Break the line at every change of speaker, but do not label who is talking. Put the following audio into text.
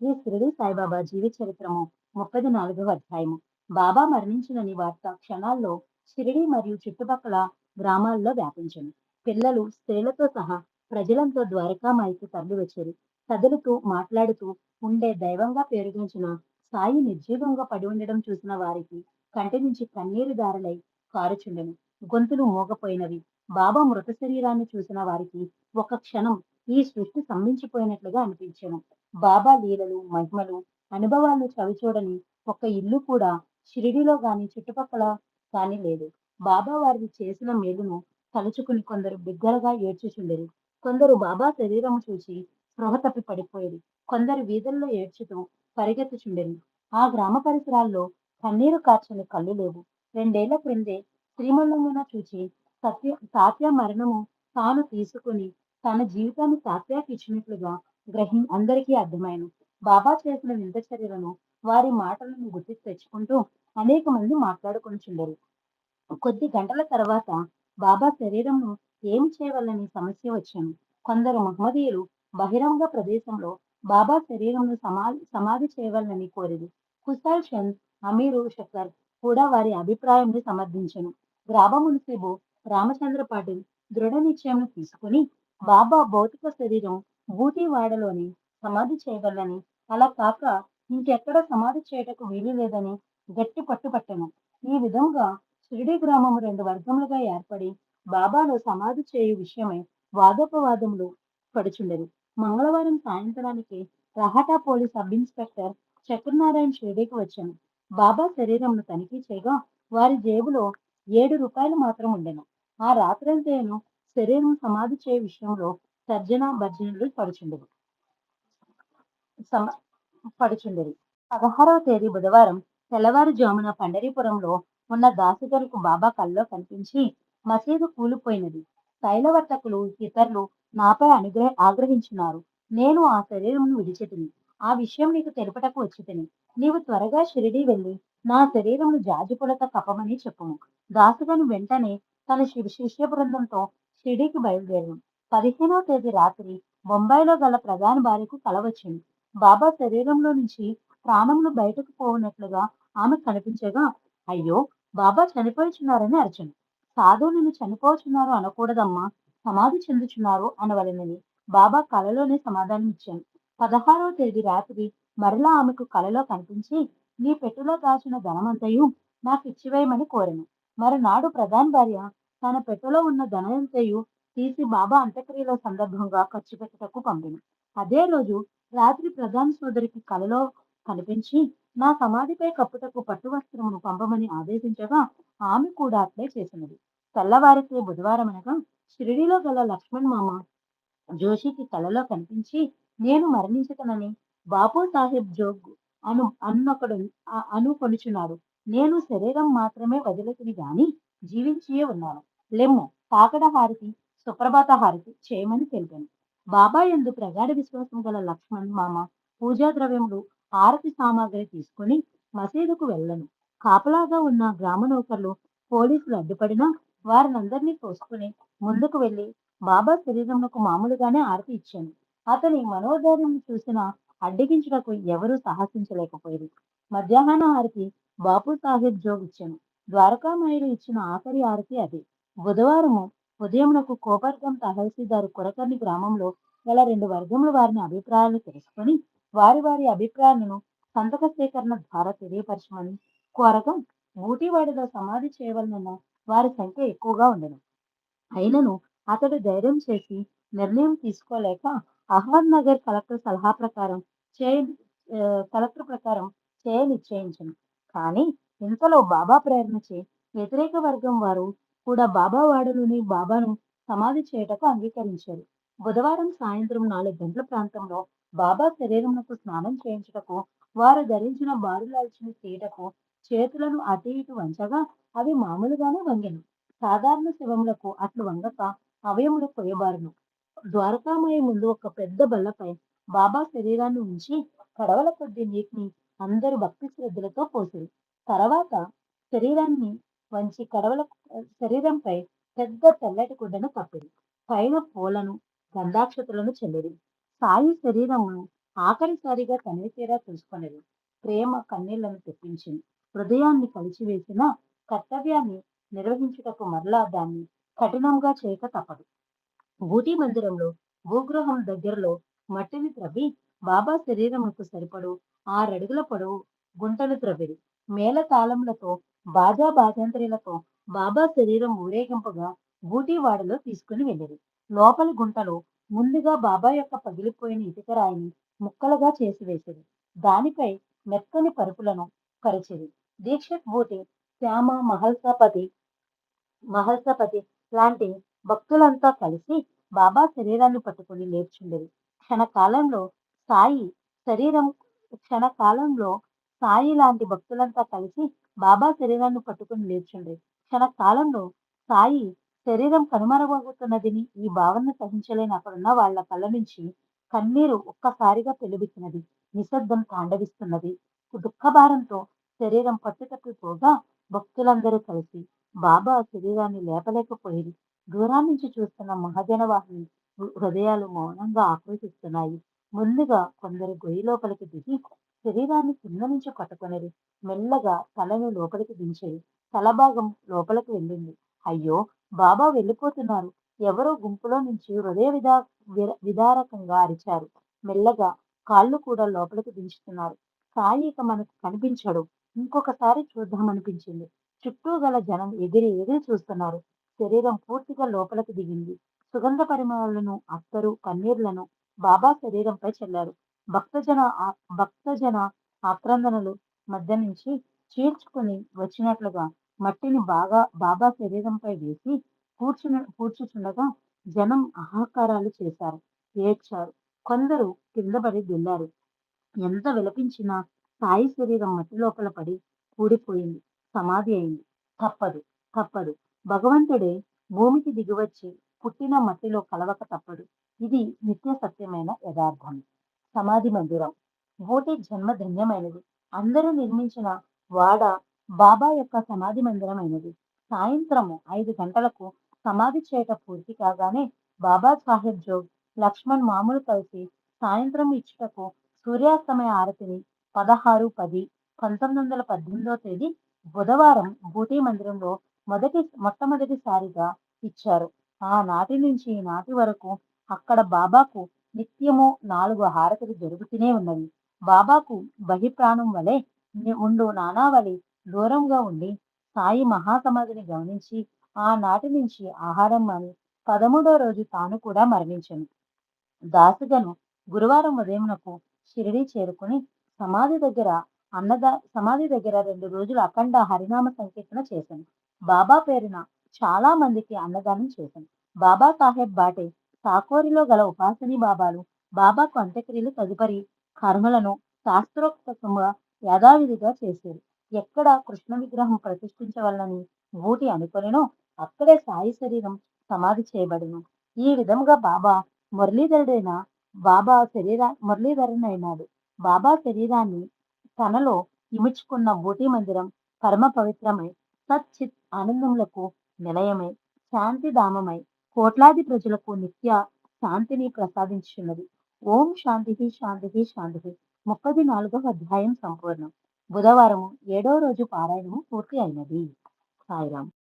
శ్రీ షిరిడి సాయిబాబా జీవిత చరిత్రము ముప్పై నాలుగవ అధ్యాయము. బాబా మరణించినని వార్త క్షణాల్లో షిరిడి మరియు చుట్టుపక్కల గ్రామాల్లో వ్యాపించను. పిల్లలు స్త్రీలతో సహా ప్రజలంతో ద్వారకామాయికి తరలి వచ్చారు కదులుతూ మాట్లాడుతూ ఉండే దైవంగా పేరుగించిన సాయి నిర్జీవంగా పడి ఉండడం చూసిన వారికి కంటి నుంచి కన్నీరు దారలై కారుచుండెను. గొంతులు మోగపోయినవి. బాబా మృత శరీరాన్ని చూసిన వారికి ఒక క్షణం ఈ సృష్టి స్తంభించిపోయినట్లుగా అనిపించను. బాబా లీలలు మహిమలు అనుభవాలు చవిచూడని ఒక ఇల్లు కూడా షిరిడిలో గాని చుట్టుపక్కల కాని లేదు. బాబా వారిని చేసిన మేలును తలుచుకుని కొందరు బిగ్గరగా ఏడ్చుచుండేది కొందరు బాబా శరీరం చూసి స్పృహ తప్పి పడిపోయేది కొందరు వీధుల్లో ఏడ్చుతూ పరిగెత్తుచుండేది ఆ గ్రామ పరిసరాల్లో కన్నీరు కార్చని కళ్ళు లేవు. రెండేళ్ళ క్రిందే శ్రీమండంగా చూచి సత్య తాత్య మరణము తాను తీసుకుని తన జీవితాన్ని తాత్యాకి ఇచ్చినట్లుగా గ్రహం అందరికీ అర్థమైన. బాబా చేసిన వింత చర్యలను వారి మాటలను గుర్తు తెచ్చుకుంటూ అనేక మంది మాట్లాడుకుంటుండరు కొద్ది గంటల తర్వాత బాబా శరీరంను ఏం చేయవలని సమస్య వచ్చాను కొందరు మహమ్మదీయులు బహిరంగ ప్రదేశంలో బాబా శరీరంను సమాధి సమాధి చేయవాలని కోరింది కుశాల్ చంద్ అమీరు షక్కర్ కూడా వారి అభిప్రాయాన్ని సమర్థించను. గ్రామ మున్సిబు రామచంద్ర పాటిల్ దృఢ నిశ్చయం తీసుకుని బాబా భౌతిక శరీరం బూటివాడలోని సమాధి చేయగలని అలా కాక ఇంకెక్కడ సమాధి చేయటకు వీలు లేదని గట్టి పట్టుపట్టను ఈ విధంగా షిరిడి గ్రామం రెండు వర్గములుగా ఏర్పడి బాబాను సమాధి చేయు విషయమై వాదోపవాదములు పడుచుండెను. మంగళవారం సాయంత్రానికి Rahata police sub inspector Chakranarayana షిరిడీకి వచ్చాను. బాబా శరీరంను తనిఖీ చేయగా వారి జేబులో ఏడు రూపాయలు మాత్రం ఉండెను ఆ రాత్రంతేను శరీరం సమాధి చేయ విషయంలో తర్జన భర్జనలు పడుచుండవు సమ పడుచుండేవి పదహారవ తేదీ బుధవారం తెల్లవారుజామున పండరీపురంలో ఉన్న దాసుగరుకు బాబా కల్లో కనిపించి మసీదు కూలిపోయినది. తైలవర్తకులు ఇతరులు నాపై అనుగ్రహ ఆగ్రహించున్నారు. నేను ఆ శరీరమును విడిచితిని ఆ విషయం నీకు తెలుపటకు వచ్చితిని నీవు త్వరగా షిరిడి వెళ్ళి నా శరీరమును జాజిపులత కప్పమని చెప్పుము. దాసుగను వెంటనే తన శిష్య బృందంతో షిడీకి బయలుదేరాను పదిహేనవ తేదీ రాత్రి బొంబాయిలో గల ప్రధాన భార్యకు కల వచ్చింది. బాబా శరీరంలో నుంచి ప్రాణములు బయటకు పోవునట్లుగా ఆమె కనిపించగా అయ్యో బాబా చనిపోయిచున్నారని సాధువు నిన్ను చనిపోచున్నారు అనకూడదమ్మా సమాధి చెందుచున్నారు అనవలనని బాబా కలలోనే సమాధానం ఇచ్చాను పదహారవ తేదీ రాత్రి మరలా ఆమెకు కలలో కనిపించి నీ పెట్టులో దాచిన ధనమంతయు నాకు ఇచ్చివేయమని కోరాను. మరునాడు ప్రధాన భార్య తన పెట్టెలో ఉన్న ధనయంతయు తీసి బాబా అంత్యక్రియల సందర్భంగా ఖర్చు పెట్టుటకు పంపిను. అదే రోజు రాత్రి ప్రధాన సోదరికి కలలో కనిపించి నా సమాధిపై కప్పుటకు పట్టు వస్త్రమును పంపమని ఆదేశించగా ఆమె కూడా అట్లే చేసినది. తెల్లవారితే బుధవారం అనగా షిరిడిలో గల లక్ష్మణ్ మామ జోషికి కలలో కనిపించి నేను మరణించకనని బాపు సాహెబ్ జోగ్ అను అన్నొకడు అను అనుకొనుచున్నాడు. నేను శరీరం మాత్రమే వదిలేతిని గాని జీవించియే ఉన్నాను. లెమ్ము కాకడ హారతి సుప్రభాత హారతి చేయమని తెలిపాను. బాబా ఎందు ప్రగాఢ విశ్వాసం గల లక్ష్మణ్ మామ పూజా ద్రవ్యములు హారతి సామాగ్రి తీసుకుని మసీదుకు వెళ్ళను. కాపలాగా ఉన్న గ్రామ నౌకర్లు పోలీసులు అడ్డుపడినా వారినందరినీ తోసుకుని ముందుకు వెళ్ళి బాబా శరీరమునకు మామూలుగానే ఆరతి ఇచ్చాను. అతని మనోధైర్యం చూసిన అడ్డగించుటకు ఎవరూ సాహసించలేకపోయారు మధ్యాహ్న హారతి బాపు సాహెబ్ జోగ్ ఇచ్చాను ద్వారకామాయుడు ఇచ్చిన ఆఖరి ఆరతి అదే. బుధవారము ఉదయమునకు కోపర్గం తహసీల్దార్ కురకర్ణి గ్రామంలో గల రెండు వర్గముల వారిని అభిప్రాయాలు తెలుసుకొని వారి వారి అభిప్రాయాలను సంతక సేకరణ ద్వారా తెలియపరచమని కోరకం ఊటివాడిలో సమాధి చేయవలనన్న వారి సంఖ్య ఎక్కువగా ఉండను. అయినను అతడు ధైర్యం చేసి నిర్ణయం తీసుకోలేక అహ్మద్ నగర్ కలెక్టర్ సలహా ప్రకారం చేయ కలెక్టర్ ప్రకారం చేయ నిశ్చయించను. కానీ ఇంతలో బాబా ప్రేరణచే వ్యతిరేక వర్గం వారు కూడా బాబా వాడలోని బాబాను సమాధి చేయటకు అంగీకరించారు. బుధవారం సాయంత్రం నాలుగు గంటల ప్రాంతంలో బాబా శరీరమునకు స్నానం చేయించుటకు వారు ధరించిన బారులాల్చిన తీటకు చేతులను అటు ఇటు వంచగా అవి మామూలుగానే వంగెను. సాధారణ శివములకు అట్లు వంగక అవయములు కొయ్యబారును. ద్వారకామయ ముందు ఒక పెద్ద బల్లపై బాబా శరీరాన్ని ఉంచి కడవల కొద్ది నీటిని అందరూ భక్తి శ్రద్ధలతో పోసారు. తర్వాత శరీరాన్ని వంచి కడవల శరీరంపై పెద్ద తెల్లటి గుడ్డను కప్పింది పైన పూలను గంధాక్షతులను చెల్లిది సాయి శరీరమును ఆఖరిసారిగా తనివి తీరా ప్రేమ కన్నీళ్ళను తెప్పించింది. హృదయాన్ని కలిచివేసిన కర్తవ్యాన్ని నిర్వహించుటకు మరలా దాన్ని కఠినంగా చేయక తప్పదు. ఊటీ మందిరంలో భూగ్రహం దగ్గరలో మట్టిని త్రవ్వి బాబా శరీరముకు సరిపడు ఆరడుగుల పొడవు గుంటను త్రవ్విరి. మేళతాళములతో బాజా బాజంత్రీలతో బాబా శరీరం ఊరేగింపుగా బూటీవాడలో వాడలో తీసుకుని వెళ్ళిరి. లోపలి గుంటలో ముందుగా బాబా యొక్క పగిలిపోయిన ఇటుక రాయిని ముక్కలుగా చేసివేసిరి. దానిపై మెత్తని పరుపులను పరిచిరి. దీక్షిత్ బూటి శ్యామ మహల్సాపతి మహల్సాపతి లాంటి భక్తులంతా కలిసి బాబా శరీరాన్ని పట్టుకుని లేచుండేది క్షణకాలంలో సాయి శరీరం క్షణకాలంలో సాయి లాంటి భక్తులంతా కలిసి బాబా శరీరాన్ని పట్టుకుని లేచుండ్రి. క్షణకాలంలో సాయి శరీరం కనుమరుగవుతున్నదని ఈ భావనను సహించలేని అక్కడున్న వాళ్ళ కళ్ళ నుంచి కన్నీరు ఒక్కసారిగా పెల్లుబికినది. నిశ్శబ్దం తాండవిస్తున్నది. దుఃఖభారంతో శరీరం పట్టుతప్పిపోగా భక్తులందరూ కలిసి బాబా శరీరాన్ని లేపలేకపోయేది దూరం నుంచి చూస్తున్న మహాజనవాహిని హృదయాలు మౌనంగా ఆక్రోశిస్తున్నాయి. ముందుగా కొందరు గొయ్యి లోపలికి దిగి శరీరాన్ని కింద నుంచి పట్టుకొనిరి. మెల్లగా తలను లోపలికి దించేది తలభాగం లోపలికి వెళ్ళింది. అయ్యో! బాబా వెళ్ళిపోతున్నారు. ఎవరో గుంపులో నుంచి హృదయ విదా విర విదారకంగా అరిచారు. మెల్లగా కాళ్ళు కూడా లోపలికి దించుతున్నారు. సాయి ఇక మనకు కనిపించడు. ఇంకొకసారి చూద్దామనిపించింది. చుట్టూ గల జనం ఎగిరి ఎగిరి చూస్తున్నారు. శరీరం పూర్తిగా లోపలికి దిగింది. సుగంధ పరిమళాలను, అత్తరు, పన్నీర్లను బాబా శరీరంపై చల్లారు. భక్తజన భక్తజన ఆక్రందనలు మధ్య నుంచి చీల్చుకుని వచ్చినట్లుగా మట్టిని బాగా బాబా శరీరంపై వేసి కూర్చున కూర్చుచుండగా జనం ఆహాకారాలు చేశారు. ఏడ్చారు. కొందరు కిందపడి గిల్లారు ఎంత విలపించినా సాయి శరీరం మట్టి లోపల పడి కూడిపోయింది. సమాధి అయింది. తప్పదు. తప్పదు. భగవంతుడే భూమికి దిగివచ్చి పుట్టిన మట్టిలో కలవక తప్పదు. ఇది నిత్య సత్యమైన యథార్థం. సమాధి మందిరం ఊటీ జన్మ ధన్యమైనది. అందరూ నిర్మించిన వాడ బాబా యొక్క సమాధి మందిరం అయినది. సాయంత్రము ఐదు గంటలకు సమాధి చేయట పూర్తి కాగానే బాబా సాహెబ్ జోగ్, లక్ష్మణ్ మామూలు కలిసి సాయంత్రం ఇచ్చుటకు సూర్యాస్తమయ ఆరతిని పదహారు పది పంతొమ్మిది వందల పద్దెనిమిదో తేదీ బుధవారం బూటీ మందిరంలో మొదటి మొట్టమొదటిసారిగా ఇచ్చారు. ఆనాటి నుంచి ఈనాటి వరకు అక్కడ బాబాకు నిత్యము నాలుగు హారతులు జరుగుతూనే ఉన్నవి. బాబాకు బహిప్రాణం వలె ఉండు నానావళి దూరంగా ఉండి సాయి మహాసమాధిని గమనించి ఆనాటి నుంచి ఆహారం అని పదమూడో రోజు తాను కూడా మరణించను దాసుగను గురువారం ఉదయమునకు షిరిడీ చేరుకుని సమాధి దగ్గర అన్నదా సమాధి దగ్గర రెండు రోజులు అఖండ హరినామ సంకీర్తన చేశాను. బాబా పేరున చాలా మందికి అన్నదానం చేశాను. బాబా సాహెబ్ బాటే కాకోరిలో గల ఉపాసనీ బాబాలు. బాబాకు అంత్యక్రియలు తదుపరి కర్మలను శాస్త్రోక్తంగా యథావిధిగా చేశారు ఎక్కడ కృష్ణ విగ్రహం ప్రతిష్ఠించవలనని ఊటి అనుకొనినో అక్కడే సాయి శరీరం సమాధి చేయబడెను. ఈ విధంగా బాబా మురళీధరుడైన బాబా శరీర అయినాడు బాబా శరీరాన్ని తనలో ఇముచుకున్న ఊటీ మందిరం పరమ పవిత్రమై సత్ చిత్ ఆనందములకు నిలయమై శాంతిధామమై కోట్లాది ప్రజలకు నిత్య శాంతిని ప్రసాదించున్నది ఓం శాంతి శాంతి శాంతి ముప్పది నాలుగవ అధ్యాయం సంపూర్ణం. బుధవారం ఏడో రోజు పారాయణము పూర్తి అయినది. సాయిరాం